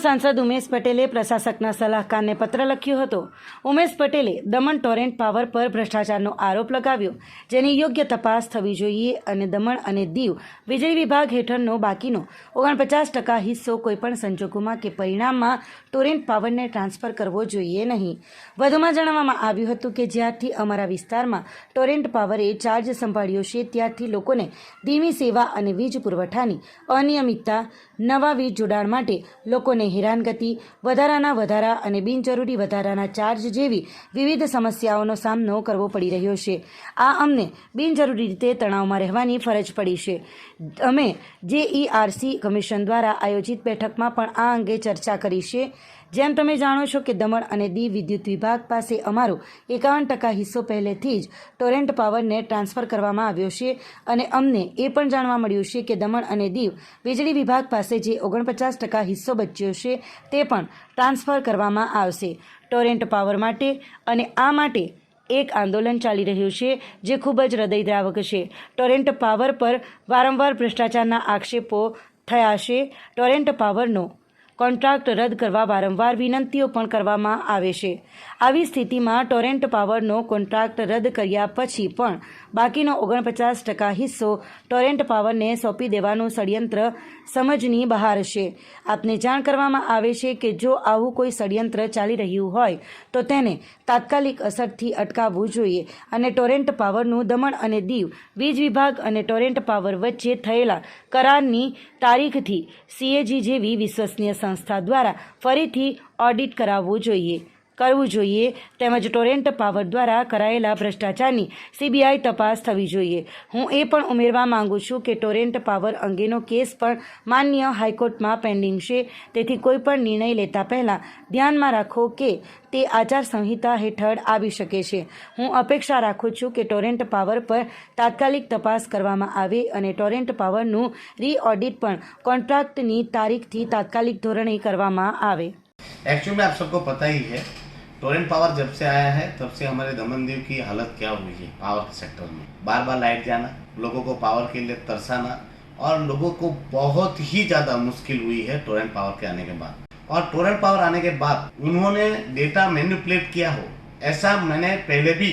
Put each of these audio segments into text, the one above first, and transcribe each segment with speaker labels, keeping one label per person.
Speaker 1: દમણ સાંસદ ઉમેશ પટેલે પ્રશાસકના સલાહકારને પત્ર લખ્યો હતો. ઉમેશ પટેલે દમણ ટોરેન્ટ પાવર પર ભ્રષ્ટાચારનો આરોપ લગાવ્યો. જેની યોગ્ય તપાસ થવી જોઈએ અને દમણ અને દીવ વીજળી વિભાગ હેઠળનો બાકીનો ઓગણપચાસ ટકા હિસ્સો કોઈપણ સંજોગોમાં કે પરિણામમાં ટોરેન્ટ પાવરને ટ્રાન્સફર કરવો જોઈએ નહીં. વધુમાં જણાવવામાં આવ્યું હતું કે જ્યારથી અમારા વિસ્તારમાં ટોરેન્ટ પાવરે ચાર્જ સંભાળ્યો છે, ત્યારથી લોકોને ધીમી સેવા અને વીજ પુરવઠાની અનિયમિતતા, નવા વીજ જોડાણ માટે લોકોને હેરાનગતિ, વધારાના વધારા અને બિનજરૂરી વધારાના ચાર્જ જેવી વિવિધ સમસ્યાઓનો સામનો કરવો પડી રહ્યો છે. આ અમને બિનજરૂરી રીતે તણાવમાં રહેવાની ફરજ પડી છે. અમે જેઈઆરસી કમિશન દ્વારા આયોજિત બેઠકમાં પણ આ અંગે ચર્ચા કરી છે. જેમ તમે જાણો છો કે દમણ અને દીવ વિદ્યુત વિભાગ પાસે અમારો એકાવન ટકા હિસ્સો પહેલેથી જ ટોરેન્ટ પાવરને ટ્રાન્સફર કરવામાં આવ્યો છે અને અમને એ પણ જાણવા મળ્યું છે કે દમણ અને દીવ વીજળી વિભાગ પાસે જે ઓગણપચાસ ટકા હિસ્સો બચ્યો છે તે પણ ટ્રાન્સફર કરવામાં આવશે. ટોરેન્ટ પાવર માટે અને આ માટે એક આંદોલન ચાલી રહ્યું છે જે ખૂબ જ હૃદયદ્રાવક છે. ટોરેન્ટ પાવર પર વારંવાર ભ્રષ્ટાચારના આક્ષેપો થયા છે. ટોરેન્ટ પાવરનો કોન્ટ્રાક્ટ રદ કરવા વારંવાર વિનંતીઓ પણ કરવામાં આવે છે. આવી સ્થિતિમાં ટોરેન્ટ પાવરનો કોન્ટ્રાક્ટ રદ કર્યા પછી પણ બાકીનો ઓગણપચાસ ટકા હિસ્સો ટોરેન્ટ પાવરને સોંપી દેવાનું ષડયંત્ર સમજની બહાર છે. આપને જાણ કરવામાં આવે છે કે જો આવું કોઈ ષડયંત્ર ચાલી રહ્યું હોય, તો તેને તાત્કાલિક અસરથી અટકાવવું જોઈએ. અને ટોરેન્ટ પાવરનું દમણ અને દીવ, વીજ વિભાગ અને ટોરેન્ટ પાવર વચ્ચે થયેલા કરારની તારીખથી સીએજી જેવી વિશ્વસનીય સંસ્થા દ્વારા ફરીથી ઓડિટ કરાવવું જોઈએ. કરવું જોઈએ તેમજ ટોરેન્ટ પાવર દ્વારા કરાયેલા ભ્રષ્ટાચારની સીબીઆઈ તપાસ થવી જોઈએ હું એ પણ ઉમેરવા માંગુ છું કે ટોરેન્ટ પાવર અંગેનો કેસ પણ માન્ય હાઈકોર્ટમાં પેન્ડિંગ છે તેથી કોઈ પણ નિર્ણય લેતા પહેલાં ધ્યાનમાં રાખો કે તે આચાર સંહિતા હેઠળ આવી શકે છે હું અપેક્ષા રાખું છું કે ટોરેન્ટ પાવર પર તાત્કાલિક તપાસ કરવામાં આવે અને ટોરેન્ટ પાવરનું રીઓડિટ પણ કોન્ટ્રાક્ટની તારીખથી તાત્કાલિક ધોરણે કરવામાં આવે
Speaker 2: एक्चुअल में आप सबको पता ही है टोरेंट पावर जब से आया है, तब से हमारे दमन दीव की हालत क्या हुई है पावर के सेक्टर में? बार बार लाइट जाना, लोगों को पावर के लिए तरसाना और लोगों को बहुत ही ज़्यादा मुश्किल हुई है टोरेंट पावर के आने के बाद। और टोरेंट पावर आने के बाद उन्होंने डेटा मैन्युपुलेट किया हो, ऐसा मैंने पहले भी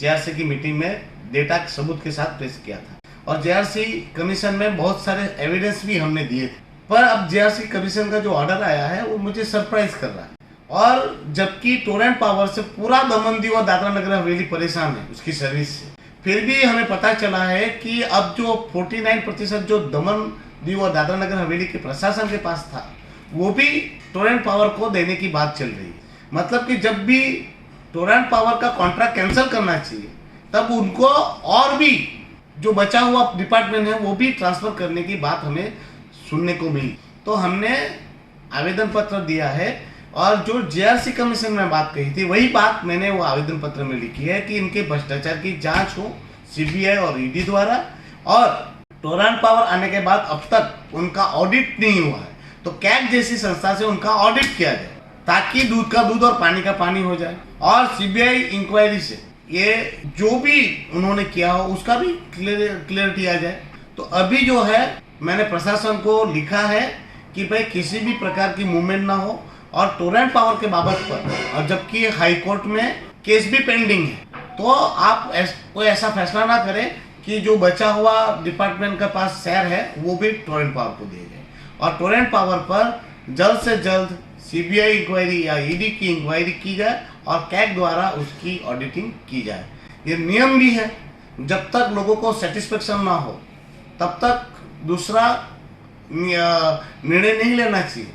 Speaker 2: जेआरसी की मीटिंग में डेटा सबूत के साथ पेश किया था। और जेआरसी कमीशन में बहुत सारे एविडेंस भी हमने दिए थे। पर अब जेआरसी कमीशन का जो ऑर्डर आया है, वो मुझे सरप्राइज़ कर रहा है। और जबकि टोरेंट पावर से पूरा दमन दीव और दादरा नगर हवेली परेशान है उसकी सर्विस से। फिर भी हमें पता चला है कि अब जो 49 प्रतिशत जो दमन दीव और दादरा नगर हवेली के प्रशासन के पास था, वो भी टोरेंट पावर को देने की बात चल रही है। मतलब कि जब भी टोरेंट पावर का कॉन्ट्रैक्ट कैंसिल करना चाहिए, तब उनको और भी जो बचा हुआ डिपार्टमेंट है, वो भी ट्रांसफ़र करने की बात हमें सुनने को मिली। तो हमने आवेदन पत्र दिया है और जो जेआरसी कमीशन में बात कही थी, वही बात मैंने वो आवेदन पत्र में लिखी है कि इनके भ्रष्टाचार की जाँच हो सीबीआई और ईडी द्वारा और टोरान पावर आने के बाद अब तक उनका ऑडिट नहीं हुआ है। तो कैग जैसी संस्था से उनका ऑडिट किया जाए, ताकि दूध का दूध और पानी का पानी हो जाए। और सीबीआई इंक्वायरी से ये जो भी उन्होंने किया हो, उसका भी क्लियर क्लियरिटी आ जाए। तो अभी जो है, मैंने प्रशासन को लिखा है कि भाई किसी भी प्रकार की मूवमेंट ना हो और टोरेंट पावर के बाबत पर। और जबकि हाई कोर्ट में केस भी पेंडिंग है। तो आप ऐस, कोई ऐसा फैसला ना करें कि जो बचा हुआ डिपार्टमेंट के पास शेयर है वो भी टोरेंट पावर को दिए जाए और टोरेंट पावर पर जल्द से जल्द सीबीआई इंक्वायरी या ईडी की इंक्वायरी की जाए और कैग द्वारा उसकी ऑडिटिंग की जाए। ये नियम भी है। जब तक लोगों को सेटिस्फेक्शन ना हो तब तक दूसरा निर्णय नहीं लेना चाहिए।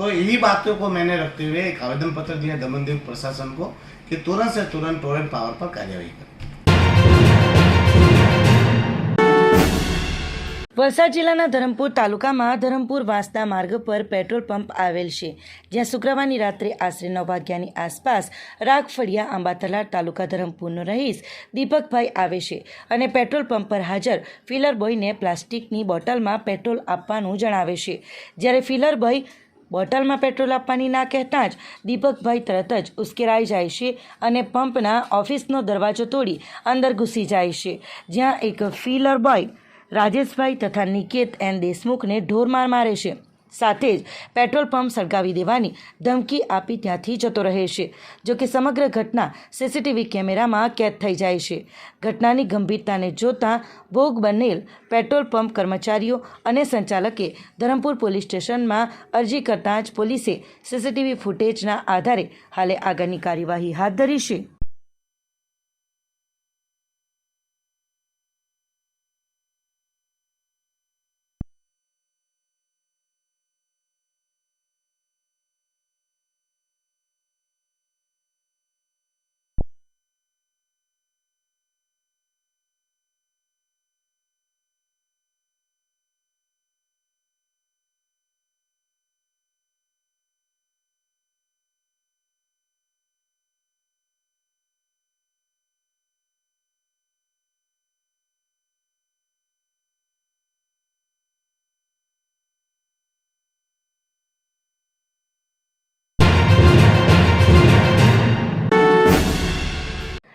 Speaker 2: तो यही बातों को मैंने रखते हुए एक आवेदन पत्र दिया दमन दीव प्रशासन को कि तुरंत से तुरंत टोरेंट पावर पर कार्यवाही करें
Speaker 1: વલસાડ જિલ્લાના ધરમપુર તાલુકામાં ધરમપુર વાંસદા માર્ગ પર પેટ્રોલ પંપ આવેલ છે જ્યાં શુક્રવારની રાત્રે આશરે નવ વાગ્યાની આસપાસ રાખફળિયા આંબાતલાર તાલુકા ધરમપુરનો રહીશ દીપકભાઈ આવે છે અને પેટ્રોલ પંપ પર હાજર ફિલર બોયને પ્લાસ્ટિકની બોટલમાં પેટ્રોલ આપવાનું જણાવે છે જ્યારે ફિલર બોય બોટલમાં પેટ્રોલ આપવાની ના કહેતા જ દીપકભાઈ તરત જ ઉશ્કેરાઈ જાય છે અને પંપના ઓફિસનો દરવાજો તોડી અંદર ઘૂસી જાય છે. જ્યાં એક ફિલર બોય, રાજેશભાઈ તથા નિકેત એન દેશમુખને ઢોરમાર મારે છે. સાથે જ પેટ્રોલ પંપ સળગાવી દેવાની ધમકી આપી ત્યાંથી જતો રહે છે જોકે સમગ્ર ઘટના સીસીટીવી કેમેરામાં કેદ થઈ જાય છે. ઘટનાની ગંભીરતાને જોતા ભોગ બનેલ પેટ્રોલ પંપ કર્મચારીઓ અને સંચાલકે ધરમપુર પોલીસ સ્ટેશનમાં અરજી કરતાં જ પોલીસે સીસીટીવી ફૂટેજના આધારે હાલે આગળની કાર્યવાહી હાથ ધરી છે.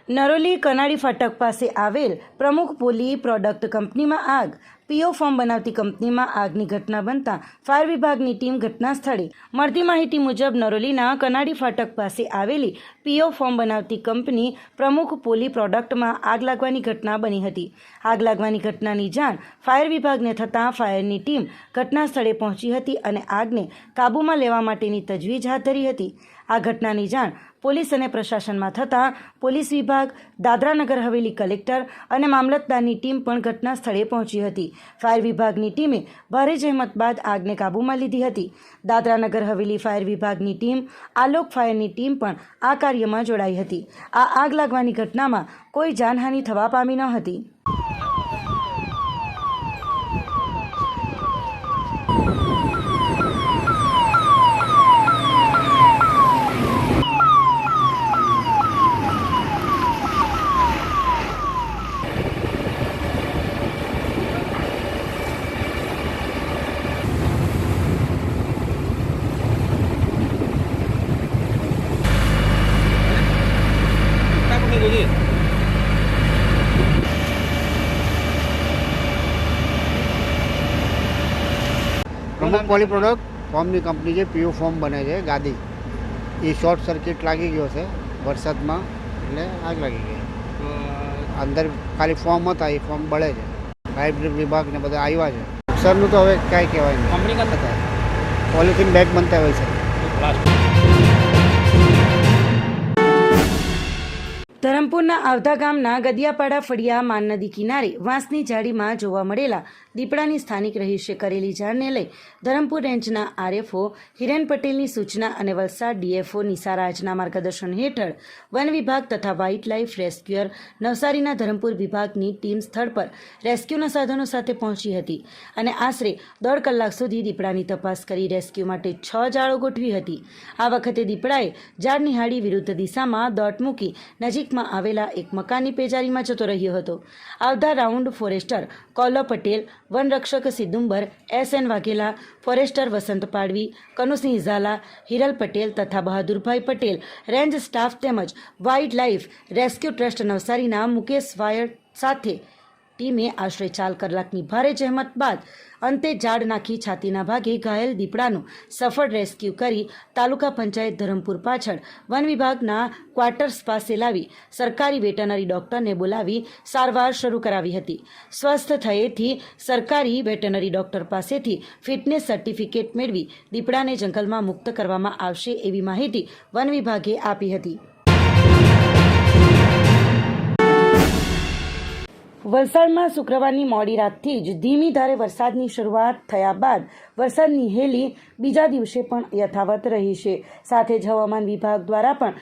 Speaker 1: નરોલી કનાડી ફાટક પાસે આવેલ પ્રમુખ પોલી પ્રોડક્ટ કંપનીમાં આગ. પીઓ ફોર્મ બનાવતી કંપનીમાં આગની ઘટના બનતા ફાયર વિભાગની ટીમ ઘટના સ્થળે. મળતી માહિતી મુજબ નરોલીના કનાડી ફાટક પાસે આવેલી પીઓ ફોર્મ બનાવતી કંપની પ્રમુખ પોલી પ્રોડક્ટમાં આગ લાગવાની ઘટના બની હતી. આગ લાગવાની ઘટનાની જાણ ફાયર વિભાગને થતાં ફાયરની ટીમ ઘટના સ્થળે પહોંચી હતી અને આગને કાબૂમાં લેવા માટેની તજવીજ હાથ ધરી હતી. આ ઘટનાની જાણ પોલીસ અને પ્રશાસનમાં થતાં પોલીસ વિભાગ દાદરાનગર હવેલી કલેક્ટર અને મામલતદારની ટીમ પણ ઘટના સ્થળે પહોંચી હતી. ફાયર વિભાગની ટીમે ભારે જહેમત બાદ આગને કાબૂમાં લીધી હતી. દાદરાનગર હવેલી ફાયર વિભાગની ટીમ, આલોક ફાયરની ટીમ પણ આ કાર્યમાં જોડાઈ હતી. આ આગ લાગવાની ઘટનામાં કોઈ જાનહાનિ થવા પામી ન હતી.
Speaker 3: બાપુજી
Speaker 4: પ્રમુખ પોલી પ્રોડક્ટ ફોર્મની કંપની છે પીઓ ફોર્મ બને છે ગાદી. એ શોર્ટ સર્કિટ લાગી ગયો છે વરસાદમાં એટલે આગ લાગી ગઈ. અંદર ખાલી ફોર્મ હતા એ ફોર્મ બળે છે. ફાયર વિભાગ ને બધા આવ્યા છે. નુકસાનનું તો હવે કાંઈ કહેવાય નહીં.
Speaker 3: કંપની કંઈ
Speaker 4: પોલિથીન બેગ બનતા હોય છે.
Speaker 1: ધરમપુરના આવધા ગામના ગદિયાપાડા ફળિયા માન નદી કિનારે વાંસની જાળીમાં જોવા મળેલા દીપડાની સ્થાનિક રહીશે કરેલી જાણને લઈ ધરમપુર રેન્જના આરએફઓ હિરેન પટેલની સૂચના અને વલસાડ ડીએફઓ નિસારાજના માર્ગદર્શન હેઠળ વન વિભાગ તથા વાઇલ્ડ લાઇફ રેસ્ક્યુઅર નવસારીના ધરમપુર વિભાગની ટીમ સ્થળ પર રેસ્ક્યુના સાધનો સાથે પહોંચી હતી અને આશરે દોઢ કલાક સુધી દીપડાની તપાસ કરી રેસ્ક્યુ માટે છ જાળો ગોઠવી હતી. આ વખતે દીપડાએ ઝાડ નિહાળી વિરુદ્ધ દિશામાં દોટ મૂકી નજીકમાં આવેલા એક મકાનની પેજારીમાં જતો રહ્યો હતો. આવતા રાઉન્ડ ફોરેસ્ટર કોલો પટેલ વનરક્ષક સિદ્દુંબર, S N Vaghela, forester Vasant Padvi, Kanusinh Zala, Hiral Patel તથા બહાદુરભાઈ પટેલ, રેન્જ સ્ટાફ તેમજ વાઇલ્ડ લાઇફ રેસ્ક્યુ ટ્રસ્ટ નવસારીના મુકેશ વાયર સાથે ટીમે આશરે ચાર કલાકની ભારે જહેમત બાદ અંતે ઝાડ નાખી છાતીના ભાગે ઘાયલ દીપડાનું સફળ રેસ્ક્યુ કરી તાલુકા પંચાયત ધરમપુર પાછળ વન વિભાગના ક્વાર્ટર્સ પાસે લાવી સરકારી વેટરનરી ડોક્ટરને બોલાવી સારવાર શરૂ કરાવી હતી. સ્વસ્થ થયેથી સરકારી વેટરનરી ડોક્ટર પાસેથી ફિટનેસ સર્ટિફિકેટ મેળવી દીપડાને જંગલમાં મુક્ત કરવામાં આવશે એવી માહિતી વન વિભાગે આપી હતી. વલસાડમાં શુક્રવારની મોડી રાતથી જ ધીમી ધારે વરસાદની શરૂઆત થયા બાદ વરસાદની હેલી બીજા દિવસે પણ યથાવત રહી છે. સાથે જ હવામાન વિભાગ દ્વારા પણ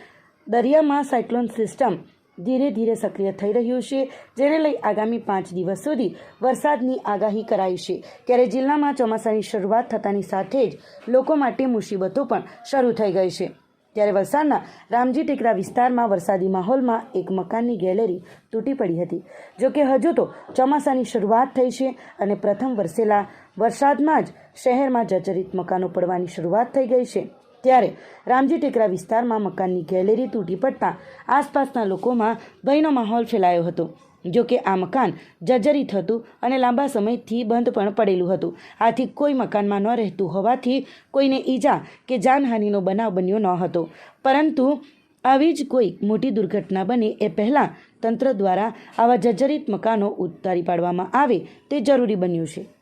Speaker 1: દરિયામાં સાયક્લોન સિસ્ટમ ધીરે ધીરે સક્રિય થઈ રહ્યું છે, જેને લઈ આગામી પાંચ દિવસ સુધી વરસાદની આગાહી કરાઈ છે. ત્યારે જિલ્લામાં ચોમાસાની શરૂઆત થતાની સાથે જ લોકો માટે મુસીબતો પણ શરૂ થઈ ગઈ છે. ત્યારે વલસાડના રામજી ટેકરા વિસ્તારમાં વરસાદી માહોલમાં એક મકાનની ગેલેરી તૂટી પડી હતી. જોકે હજુ તો ચોમાસાની શરૂઆત થઈ છે અને પ્રથમ વરસેલા વરસાદમાં જ શહેરમાં જર્જરિત મકાનો પડવાની શરૂઆત થઈ ગઈ છે. ત્યારે રામજી ટેકરા વિસ્તારમાં મકાનની ગેલેરી તૂટી પડતા આસપાસના લોકોમાં ભયનો માહોલ ફેલાયો હતો. જો કે આ મકાન જર્જરિત હતું અને લાંબા સમયથી બંધ પણ પડેલું હતું. આથી કોઈ મકાનમાં ન રહેતું હોવાથી કોઈને ઈજા કે જાનહાનિનો બનાવ બન્યો ન હતો. પરંતુ આવી જ કોઈ મોટી દુર્ઘટના બને એ પહેલાં તંત્ર દ્વારા આવા જર્જરિત મકાનો ઉતારી પાડવામાં આવે તે જરૂરી બન્યું છે.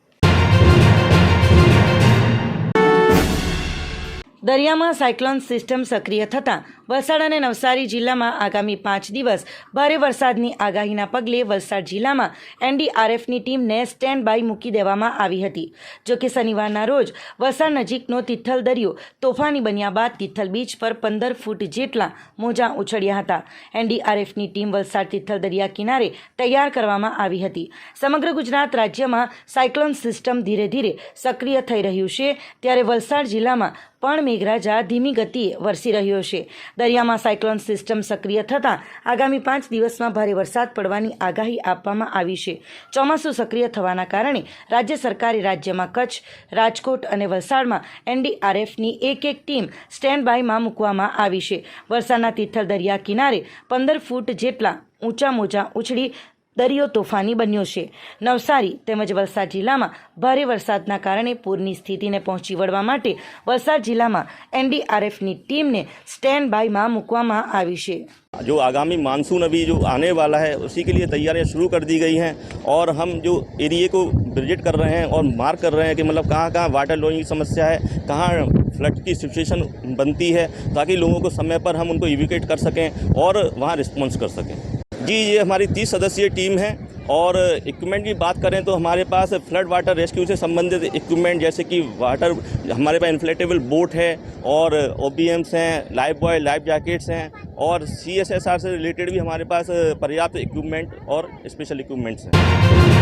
Speaker 1: દરિયામાં સાયક્લોન સિસ્ટમ સક્રિય થતાં વલસાડ અને નવસારી જિલ્લામાં આગામી પાંચ દિવસ ભારે વરસાદની આગાહીના પગલે વલસાડ જિલ્લામાં એનડીઆરએફની ટીમને સ્ટેન્ડ બાય મૂકી દેવામાં આવી હતી. જોકે શનિવારના રોજ વલસાડ નજીકનો તિથલ દરિયો તોફાની બન્યા બાદ તિથલ બીચ પર પંદર ફૂટ જેટલા મોજા ઉછળ્યા હતા. એનડીઆરએફની ટીમ વલસાડ તિથલ દરિયા કિનારે તૈયાર કરવામાં આવી હતી. સમગ્ર ગુજરાત રાજ્યમાં સાયક્લોન સિસ્ટમ ધીરે ધીરે સક્રિય થઈ રહ્યું છે. ત્યારે વલસાડ જિલ્લામાં પણ મેઘરાજા ધીમી ગતિએ વરસી રહ્યો છે. દરિયામાં સાયક્લોન સિસ્ટમ સક્રિય થતાં આગામી પાંચ દિવસમાં ભારે વરસાદ પડવાની આગાહી આપવામાં આવી છે. ચોમાસું સક્રિય થવાના કારણે રાજ્ય સરકારે રાજ્યમાં કચ્છ, રાજકોટ અને વલસાડમાં એનડીઆરએફની એક એક ટીમ સ્ટેન્ડ બાયમાં મૂકવામાં આવી છે. વરસાદના તિથલ દરિયા કિનારે પંદર ફૂટ જેટલા ઊંચા મોજા ઉછળી દરિયો તોફાની બન્યો છે નવસારી તેમજ વલસાડ જિલ્લામાં ભારે વરસાદના કારણે પૂરની સ્થિતિને પહોંચી વળવા માટે વલસાડ જિલ્લામાં એનડીઆરએફની ટીમને સ્ટેન્ડ બાયમાં મૂકવામાં આવી છે
Speaker 5: जो आगामी मानसून अभी जो आने वाला है उसी के लिए तैयारियां शुरू कर दी गई हैं और हम जो एरिए को विजिट कर रहे हैं और मार्क कर रहे हैं कि मतलब कहाँ कहाँ वाटर लॉइंग की समस्या है कहाँ फ्लड की सिचुएशन बनती है ताकि लोगों को समय पर हम उनको इविकेट कर सकें और वहाँ रिस्पॉन्स कर सकें जी, ये हमारी तीस सदस्यीय टीम है और इक्विपमेंट की बात करें तो हमारे पास फ्लड वाटर रेस्क्यू से संबंधित इक्विपमेंट जैसे कि वाटर हमारे पास इन्फ्लेटेबल बोट है और ओ हैं लाइफ बॉय लाइफ जैकेट्स हैं और सीएसएसआर से रिलेटेड भी हमारे पास पर्याप्त इक्विपमेंट और स्पेशल इक्विपमेंट्स हैं।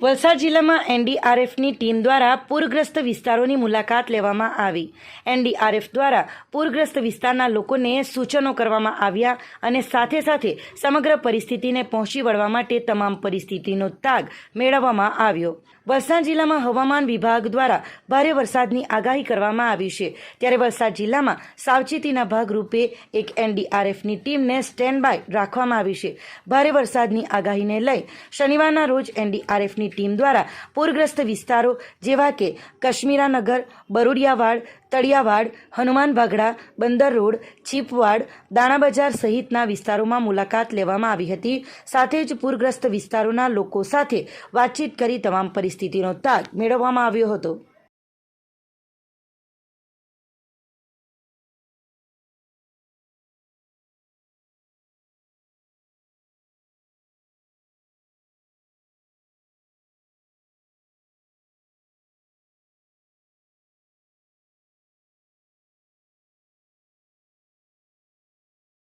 Speaker 1: વલસાડ જિલ્લામાં એનડીઆરએફની ટીમ દ્વારા પૂરગ્રસ્ત વિસ્તારોની મુલાકાત લેવામાં આવી. એનડીઆરએફ દ્વારા પૂરગ્રસ્ત વિસ્તારના લોકોને સૂચનો કરવામાં આવ્યા અને સાથે સાથે સમગ્ર પરિસ્થિતિને પહોંચી વળવા માટે તમામ પરિસ્થિતિનો તાગ મેળવવામાં આવ્યો. વલસાડ જિલ્લામાં હવામાન વિભાગ દ્વારા ભારે વરસાદની આગાહી કરવામાં આવી છે. ત્યારે વલસાડ જિલ્લામાં સાવચેતીના ભાગરૂપે એક એનડીઆરએફની ટીમને સ્ટેન્ડ બાય રાખવામાં આવી છે. ભારે વરસાદની આગાહીને લઈ શનિવારના રોજ એનડીઆરએફની ટીમ દ્વારા પૂરગ્રસ્ત વિસ્તારો જેવા કે કશ્મીરાનગર બરુડિયાવાડ તળિયાવાડ, હનુમાન ભાગડા બંદર રોડ, ચીપવાડ, દાણા બજાર સહિતના વિસ્તારોમાં મુલાકાત લેવામાં આવી હતી. સાથે જ પૂરગ્રસ્ત વિસ્તારોના લોકો સાથે વાતચીત કરી તમામ પરિસ્થિતિનો તાગ મેળવવામાં આવ્યો હતો.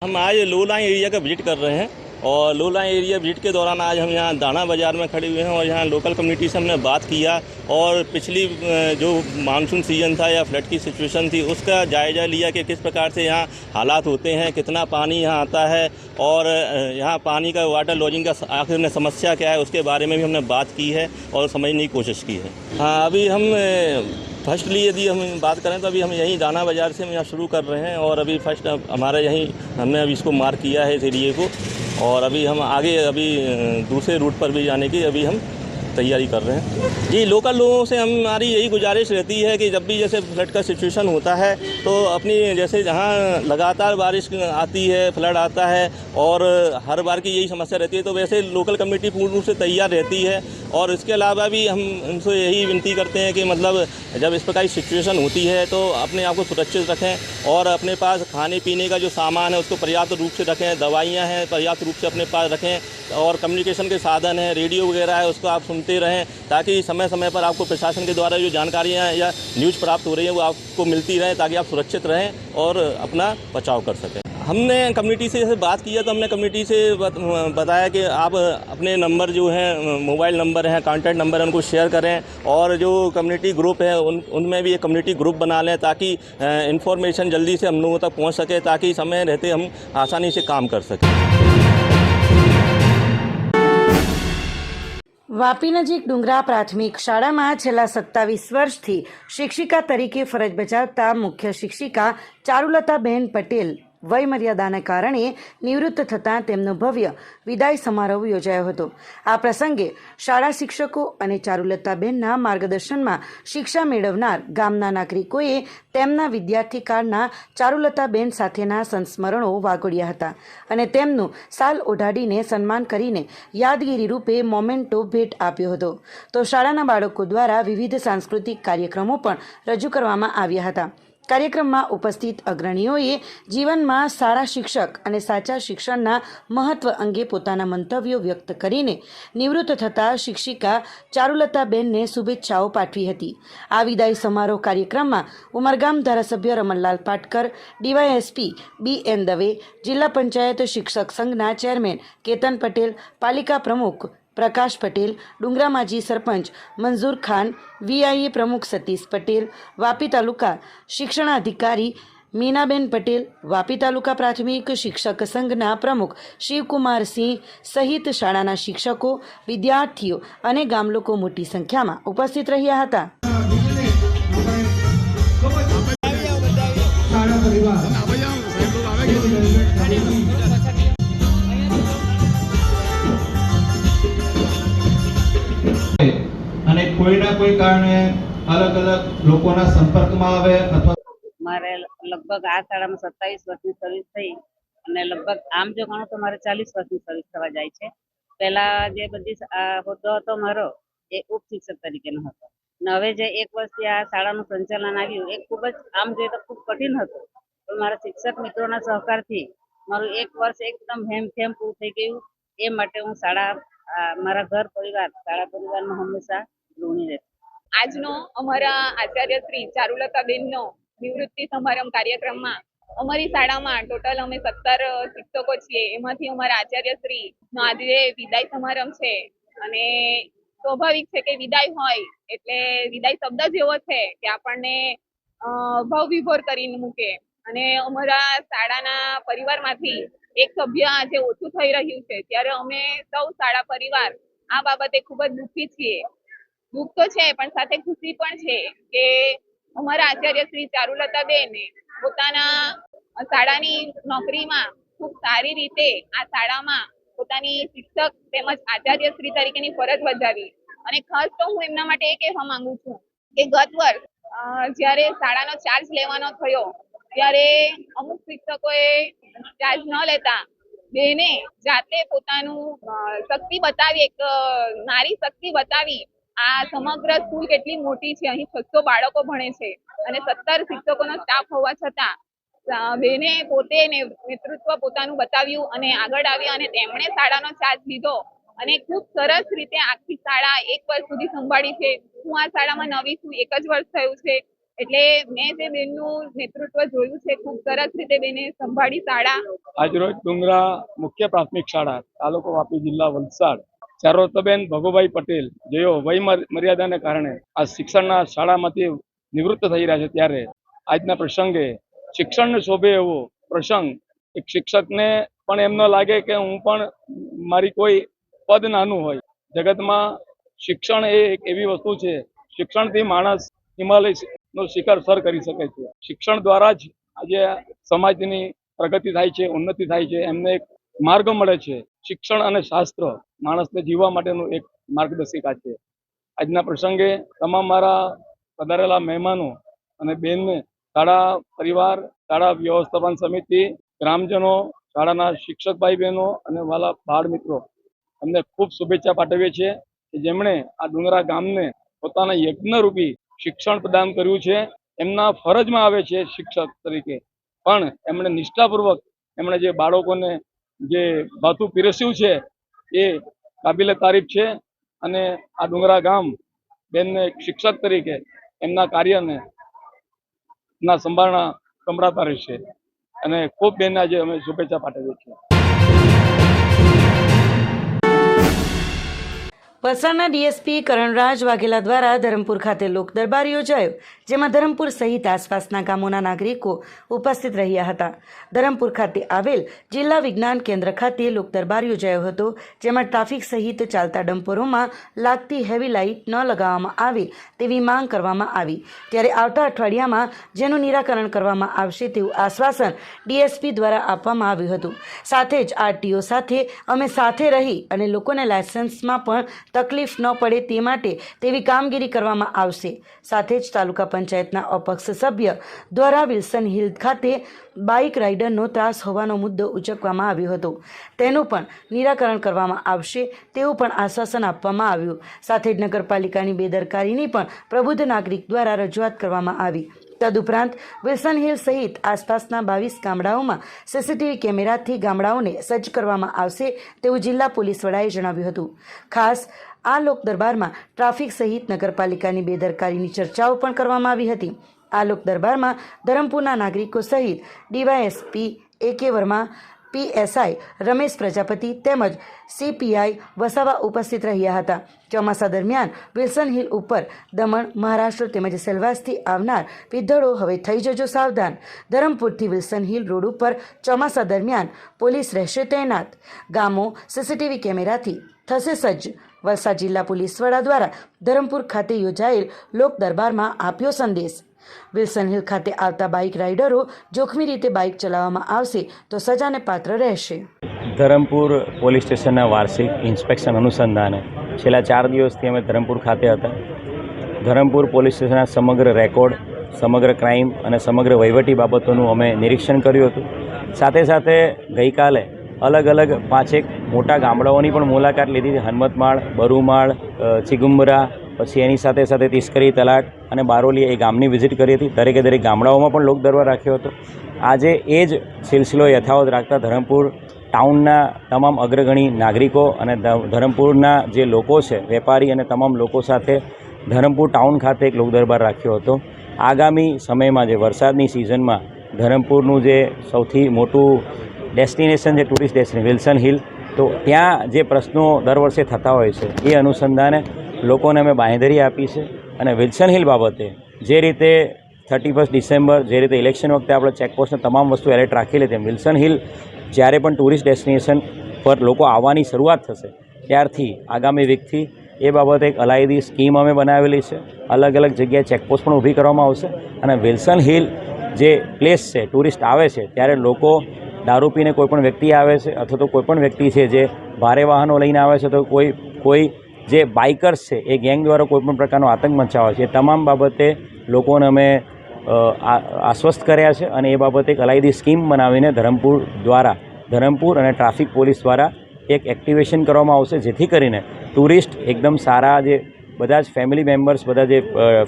Speaker 5: हम आज लोलाई एरिया का विज़िट कर रहे हैं और लोलाई एरिया विज़िट के दौरान आज हम यहाँ दाना बाज़ार में खड़े हुए हैं और यहाँ लोकल कम्युनिटी से हमने बात किया और पिछली जो मानसून सीज़न था या फ्लड की सिचुएशन थी, उसका जायज़ा लिया कि किस प्रकार से यहाँ हालात होते हैं, कितना पानी यहाँ आता है और यहाँ पानी का वाटर लॉजिंग का आखिर में समस्या क्या है, उसके बारे में भी हमने बात की है और समझने की कोशिश की है। हाँ अभी हम फर्स्टली यदि हम बात करें तो अभी हम यहीं दाना बाज़ार से हम यहाँ शुरू कर रहे हैं और अभी फ़र्स्ट हमारा यहीं हमने अभी इसको मार्क किया है इस एरिए को और अभी हम आगे अभी दूसरे रूट पर भी जाने की अभी हम तैयारी कर रहे हैं। जी, लोकल लोगों से हमारी यही गुजारिश रहती है कि जब भी जैसे फ्लड का सिचुएशन होता है तो अपनी जैसे जहाँ लगातार बारिश आती है, फ्लड आता है, और हर बार की यही समस्या रहती है तो वैसे लोकल कमेटी पूर्ण रूप से तैयार रहती है। और इसके अलावा भी हम उनसे यही विनती करते हैं कि मतलब जब इस प्रकार की सिचुएशन होती है तो अपने आप को सुरक्षित रखें और अपने पास खाने पीने का जो सामान है, उसको पर्याप्त रूप से रखें, दवाइयाँ हैं, पर्याप्त रूप से अपने पास रखें, और कम्युनिकेशन के साधन हैं, रेडियो वगैरह है, उसको आप सुनते रहें, ताकि समय समय पर आपको प्रशासन के द्वारा जो जानकारियाँ या न्यूज़ प्राप्त हो रही हैं, वो आपको मिलती रहें, ताकि आप सुरक्षित रहें और अपना बचाव कर सकें। हमने कम्युनिटी से जैसे बात किया तो हमने कम्युनिटी से बताया कि आप अपने नंबर जो हैं मोबाइल नंबर हैं कॉन्टैक्ट नंबर हैं, उनको शेयर करें और जो कम्युनिटी ग्रुप है, उन, उनमें भी एक कम्युनिटी ग्रुप बना लें, ताकि इंफॉर्मेशन जल्दी से हम लोगों तक पहुँच सके, ताकि समय रहते हम आसानी से काम कर सकें।
Speaker 1: વાપી નજીક ડુંગરા પ્રાથમિક શાળામાં છેલ્લા સત્તાવીસ વર્ષથી શિક્ષિકા તરીકે ફરજ બજાવતા મુખ્ય શિક્ષિકા ચારુલતાબેન પટેલ વયમર્યાદાને કારણે નિવૃત્ત થતાં તેમનો ભવ્ય વિદાય સમારોહ યોજાયો હતો. આ પ્રસંગે શાળા શિક્ષકો અને ચારુલતાબેનના માર્ગદર્શનમાં શિક્ષા મેળવનાર ગામના નાગરિકોએ તેમના વિદ્યાર્થી કાળના ચારુલતાબેન સાથેના સંસ્મરણો વાગોડ્યા હતા અને તેમનું સાલ ઓઢાડીને સન્માન કરીને યાદગીરી રૂપે મોમેન્ટો ભેટ આપ્યો હતો. તો શાળાના બાળકો દ્વારા વિવિધ સાંસ્કૃતિક કાર્યક્રમો પણ રજૂ કરવામાં આવ્યા હતા. કાર્યક્રમમાં ઉપસ્થિત અગ્રણીઓએ જીવનમાં સારા શિક્ષક અને સાચા શિક્ષણના મહત્વ અંગે પોતાના મંતવ્યો વ્યક્ત કરીને નિવૃત્ત થતા શિક્ષિકા ચારુલતાબેનને શુભેચ્છાઓ પાઠવી હતી. આ વિદાય સમારોહ કાર્યક્રમમાં ઉમરગામ ધારાસભ્ય Ramanlal Patkar, DYSP B N Dave, જિલ્લા પંચાયત શિક્ષક સંઘના ચેરમેન કેતન પટેલ, પાલિકા પ્રમુખ પ્રકાશ પટેલ, ડુંગરા માજી સરપંચ મંજૂર ખાન વીઆઈએ પ્રમુખ સતીશ પટેલ, વાપી તાલુકા શિક્ષણાધિકારી મીનાબેન પટેલ, વાપી તાલુકા પ્રાથમિક શિક્ષક સંઘના પ્રમુખ શિવકુમાર સિંહ સહિત શાળાના શિક્ષકો, વિદ્યાર્થીઓ અને ગામલોકો મોટી સંખ્યામાં ઉપસ્થિત રહ્યા હતા.
Speaker 3: કોઈ કારણે અલગ અલગ લોકોના સંપર્કમાં આવે અથવા
Speaker 6: મારે લગભગ આ શાળામાં સત્તાવીસ વર્ષની સર્વિસ થઈ અને લગભગ આમ જો ગણો તો મારે ચાલીસ વર્ષની સર્વિસ થવા જાય છે. પહેલા જે બધી હોદ્દો હતો મારો એ ઉપ શિક્ષક તરીકેનો હતો. અને હવે જે એક વર્ષથી આ શાળાનું સંચાલન આવ્યું એ ખૂબ જ આમ જોઈએ તો ખૂબ કઠિન હતું. પણ મારા શિક્ષક મિત્રોના સહકારથી મારું એક વર્ષ એકદમ હેમખેમ પૂરું થઈ ગયું. એ માટે હું શાળા મારા ઘર પરિવાર, શાળા પરિવારમાં હંમેશા ઋણી રહેશે
Speaker 7: આજનો અમારા આચાર્ય શ્રી ચારુલતાબેનનો નિવૃત્તિ સમારંભ કાર્યક્રમમાં અમારી શાળામાં ટોટલ અમે સત્તર શિક્ષકો છીએ. એમાંથી અમારા આચાર્ય શ્રી નો આજે વિદાય સમારંભ છે. અને સ્વાભાવિક છે કે વિદાય હોય એટલે વિદાય શબ્દ જ એવો છે કે આપણને ભાવ વિભોર કરીને મૂકે. અને અમારા શાળાના પરિવારમાંથી એક સભ્ય આજે ઓછું થઈ રહ્યું છે. ત્યારે અમે સૌ શાળા પરિવાર આ બાબતે ખૂબ જ દુઃખી છીએ. દુઃખ તો છે, પણ સાથે ખુશી પણ છે કે અમારા આચાર્ય શ્રી ચારુલતાબેન પોતાના શાળાની નોકરીમાં ખૂબ સારી રીતે આ શાળામાં પોતાની શિક્ષક તેમજ આચાર્ય શ્રી તરીકેની ફરજ બજાવી. અને ખાસ તો હું એમના માટે એ કહેવા માંગુ છું કે ગત વર્ષ જ્યારે શાળાનો ચાર્જ લેવાનો થયો, ત્યારે અમુક શિક્ષકોએ ચાર્જ ન લેતા, બેને જાતે પોતાનું શક્તિ બતાવી, એક નારી શક્તિ બતાવી આ સમગ્ર સ્કૂલ કેટલી મોટી છે? અહીં છસો બાળકો ભણે છે અને સત્તર શિક્ષકોનો સ્ટાફ હોવા છતાં બેને પોતે નેતૃત્વ પોતાનું બતાવ્યું અને આગળ આવી અને તેમણે શાળાનો ચાર્જ લીધો અને ખૂબ સરસ રીતે આખી શાળા એક વર્ષ સુધી સંભાળી છે. હું આ શાળામાં નવી છું, એક જ વર્ષ થયું છે. એટલે મેં જે બેનનું નેતૃત્વ જોયું છે, ખૂબ સરસ રીતે બેને સંભાળી શાળા.
Speaker 8: આજરોજ ડુંગરા મુખ્ય પ્રાથમિક શાળા, તાલુકો વાપી જિલ્લા વલસાડ. ચારોતબેન ભગુભાઈ પટેલ, જેઓ વય મર્યાદાને કારણે આ શિક્ષણના શાળામાંથી નિવૃત્ત થઈ રહ્યા છે ત્યારે આજના પ્રસંગે શિક્ષણને શોભે એવો પ્રસંગ એક શિક્ષકને પણ એમ લાગે કે હું પણ મારી કોઈ પદ નાનું હોય. જગતમાં શિક્ષણ એ એક એવી વસ્તુ છે, શિક્ષણથી માણસ હિમાલય નો શિખર સર કરી શકે છે. શિક્ષણ દ્વારા જ આજે સમાજની પ્રગતિ થાય છે, ઉન્નતિ થાય છે, એમને એક માર્ગ મળે છે. શિક્ષણ અને શાસ્ત્ર માણસને જીવવા માટેનું એક માર્ગદર્શિકા છે. આજના પ્રસંગે તમામ મારા પધારેલા મહેમાનો અને બેનને શાળા પરિવાર, શાળા વ્યવસ્થાપન સમિતિ, ગ્રામજનો, શાળાના શિક્ષક ભાઈ બહેનો અને વાલા બાળ મિત્રો, અમને ખૂબ શુભેચ્છા પાઠવીએ છીએ કે જેમણે આ ડુંગરા ગામને પોતાના યજ્ઞરૂપી શિક્ષણ પ્રદાન કર્યું છે. એમના ફરજમાં આવે છે શિક્ષક તરીકે. પણ એમણે નિષ્ઠાપૂર્વક એમણે જે બાળકોને જે ભાથું પીરસ્યું છે એ કાબિલે તારીફ છે અને આ ડુંગરા ગામ બેનને એક શિક્ષક તરીકે એમના કાર્યને ના સંભાળના સંભળાતા રહેશે. અને ખૂબ બેનને આજે અમે શુભેચ્છા પાઠવીએ છીએ.
Speaker 1: વલસાડના ડીએસપી કરણરાજ વાઘેલા દ્વારા ધરમપુર ખાતે લોક દરબાર યોજાયો, જેમાં ધરમપુર સહિત આસપાસના ગામોના નાગરિકો ઉપસ્થિત રહ્યા હતા. ધરમપુર ખાતે આવેલ જિલ્લા વિજ્ઞાન કેન્દ્ર ખાતે લોક દરબાર યોજાયો હતો, જેમાં ટ્રાફિક સહિત ચાલતા ડમ્પરોમાં લાગતી હેવી લાઇટ ન લગાવવામાં આવે તેવી માંગ કરવામાં આવી. ત્યારે આવતા અઠવાડિયામાં જેનું નિરાકરણ કરવામાં આવશે તેવું આશ્વાસન ડીએસપી દ્વારા આપવામાં આવ્યું હતું. સાથે જ આરટીઓ સાથે અમે સાથે રહી અને લોકોને લાયસન્સમાં પણ તકલીફ ન પડે તે માટે તેવી કામગીરી કરવામાં આવશે. સાથે જ તાલુકા પંચાયતના અપક્ષ સભ્ય દ્વારા વિલ્સન હિલ ખાતે બાઇક રાઇડરનો ત્રાસ હોવાનો મુદ્દો ઉચકવામાં આવ્યો હતો. તેનું પણ નિરાકરણ કરવામાં આવશે તેવું પણ આશ્વાસન આપવામાં આવ્યું. સાથે જ નગરપાલિકાની બેદરકારીની પણ પ્રબુદ્ધ નાગરિક દ્વારા રજૂઆત કરવામાં આવી. તદુપરાંત વિલ્સન હિલ સહિત આસપાસના બાવીસ ગામડાઓમાં સીસીટીવી કેમેરાથી ગામડાઓને સજ્જ કરવામાં આવશે તેવું જિલ્લા પોલીસ વડાએ જણાવ્યું હતું. ખાસ આ લોક દરબારમાં ટ્રાફિક સહિત નગરપાલિકાની બેદરકારીની ચર્ચાઓ પણ કરવામાં આવી હતી. આ લોક દરબારમાં ધરમપુરના નાગરિકો સહિત ડીવાયએસપી એ કે વર્મા પીએસઆઈ રમેશ પ્રજાપતિ તેમજ સીપીઆઈ વસાવા ઉપસ્થિત રહ્યા હતા. ચોમાસા દરમિયાન વિલ્સન હિલ ઉપર દમણ, મહારાષ્ટ્ર તેમજ સેલવાસથી આવનાર વિદ્યાળો હવે થઈ જજો સાવધાન. ધરમપુરથી વિલ્સન હિલ રોડ ઉપર ચોમાસા દરમિયાન પોલીસ રહેશે તૈનાત. ગામો, સીસીટીવી કેમેરાથી થશે સજ્જ. વલસાડ જિલ્લા પોલીસ વડા દ્વારા ધરમપુર ખાતે યોજાયેલ લોક દરબારમાં આપ્યો સંદેશ. વિલ્સન હિલ ખાતે આવતા બાઇક રાઇડરો જોખમી રીતે બાઇક ચલાવવામાં આવશે તો સજાને પાત્ર રહેશે.
Speaker 9: ધરમપુર પોલીસ સ્ટેશનના વાર્ષિક ઇન્સ્પેક્શન અનુસંધાને છેલ્લા ચાર દિવસથી અમે ધરમપુર ખાતે હતા. ધરમપુર પોલીસ સ્ટેશનના સમગ્ર રેકોર્ડ સમગ્ર ક્રાઇમ અને સમગ્ર વહીવટી બાબતોનું અમે નિરીક્ષણ કર્યું હતું. સાથે સાથે ગઈકાલે અલગ અલગ પાંચેક મોટા ગામડાઓની પણ મુલાકાત લીધી. હતી હનમતમાળ બરુમાળ અ, ચિગુંબરા પછી એની સાથે સાથે તિસ્કરી તલાટ અને બારોલી એ ગામની વિઝિટ કરી હતી. દરેકે દરેક ગામડાઓમાં પણ લોક દરબાર રાખ્યો હતો. આજે એ જ સિલસિલો યથાવત રાખતા ધરમપુર ટાઉનના તમામ અગ્રગણી નાગરિકો અને ધરમપુરના જે લોકો છે, વેપારી અને તમામ લોકો સાથે ધરમપુર ટાઉન ખાતે એક લોક દરબાર રાખ્યો હતો. આગામી સમયમાં જે વરસાદની સિઝનમાં ધરમપુરનું જે સૌથી મોટું ડેસ્ટિનેશન જે ટુરિસ્ટ ડેસ્ટિનેશન, વિલ્સન હિલ, તો ત્યાં જે પ્રશ્નો દર વર્ષે થતા હોય છે, એ અનુસંધાને લોકોને અમે બાંહેધરી આપી છે. અને વિલ્સન હિલ બાબતે જે રીતે થર્ટી ફર્સ્ટ ડિસેમ્બર, જે રીતે ઇલેક્શન વખતે આપણે ચેકપોસ્ટને તમામ વસ્તુ એલર્ટ રાખેલી તેમ વિલ્સન હિલ જ્યારે પણ ટુરિસ્ટ ડેસ્ટિનેશન પર લોકો આવવાની શરૂઆત થશે, ત્યારથી આગામી વીકથી એ બાબતે એક અલાયદી સ્કીમ અમે બનાવેલી છે. અલગ અલગ જગ્યાએ ચેકપોસ્ટ પણ ઊભી કરવામાં આવશે અને વિલ્સન હિલ જે પ્લેસ છે, ટુરિસ્ટ આવે છે, ત્યારે લોકો દારૂ પીને કોઈપણ વ્યક્તિ આવે છે અથવા તો કોઈપણ વ્યક્તિ છે જે ભારે વાહનો લઈને આવે છે, તો કોઈ કોઈ જે બાઇકર્સ છે, એ ગેંગ દ્વારા કોઈપણ પ્રકારનો આતંક મચાવે છે, એ તમામ બાબતે લોકોને અમે આશ્વસ્ત કર્યા છે અને એ બાબતે એક અલાયદી સ્કીમ બનાવીને ધરમપુર દ્વારા, ધરમપુર અને ટ્રાફિક પોલીસ દ્વારા એક એક્ટિવેશન કરવામાં આવશે, જેથી કરીને ટુરિસ્ટ એકદમ સારા જે બધા જ ફેમિલી મેમ્બર્સ, બધા જે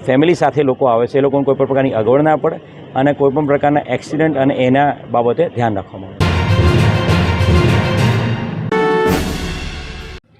Speaker 9: ફેમિલી સાથે લોકો આવે છે, એ લોકોને કોઈ પણ પ્રકારની અગવડ ના પડે અને કોઈપણ પ્રકારના એક્સિડન્ટ અને એના બાબતે ધ્યાન રાખવામાં આવે.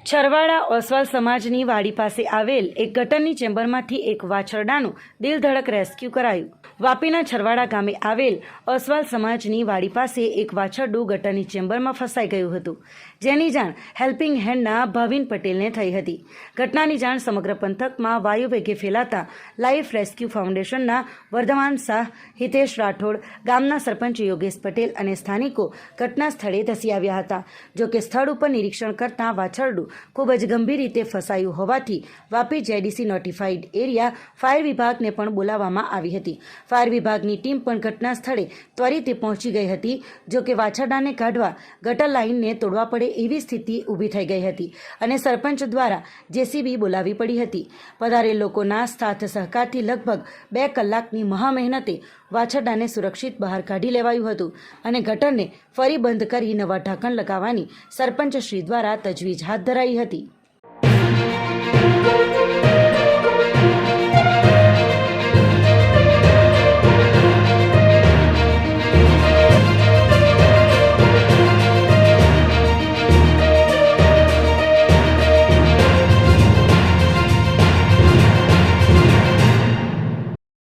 Speaker 1: છરવાડા ઓસવાલ સમાજની વાડી પાસે આવેલ એક ગટરની ચેમ્બરમાંથી એક વાછરડાનું દિલધડક રેસ્ક્યુ કરાયું. વાપીના છરવાડા ગામે આવેલ ઓસવાલ સમાજની વાડી પાસે એક વાછરડું ગટરની ચેમ્બરમાં ફસાઈ ગયું હતું. જેની જાણ હેલ્પિંગ હેન્ડના ભાવિન પટેલને થઈ હતી. ઘટનાની જાણ સમગ્ર પંથકમાં વાયુવેગે ફેલાતા લાઈફ રેસ્ક્યુ ફાઉન્ડેશનના વર્ધમાન શાહ હિતેશ રાઠોડ, ગામના સરપંચ યોગેશ પટેલ અને સ્થાનિકો ઘટના સ્થળે ધસી આવ્યા હતા. જો કે સ્થળ ઉપર નિરીક્ષણ કરતાં વાછરડું ખૂબ જ ગંભીર રીતે ફસાયું હોવાથી Vapi JDC notified area fire વિભાગને પણ બોલાવવામાં આવી હતી. ફાયર વિભાગની ટીમ પણ ઘટના સ્થળે ત્વરિતે પહોંચી ગઈ હતી. જો કે વાછરડાને કાઢવા ગટર લાઇનને તોડવા પડે એવી સ્થિતિ ઊભી થઈ ગઈ હતી અને સરપંચ દ્વારા જેસીબી બોલાવી પડી હતી. પધારે લોકોના સાથ સહકારથી લગભગ બે કલાકની મહા મહેનતે વાછરડાને સુરક્ષિત બહાર કાઢી લેવાયું હતું અને ગટરને ફરી બંધ કરી નવા ઢાંકણ લગાવવાની સરપંચશ્રી દ્વારા તજવીજ હાથ ધરાઈ હતી.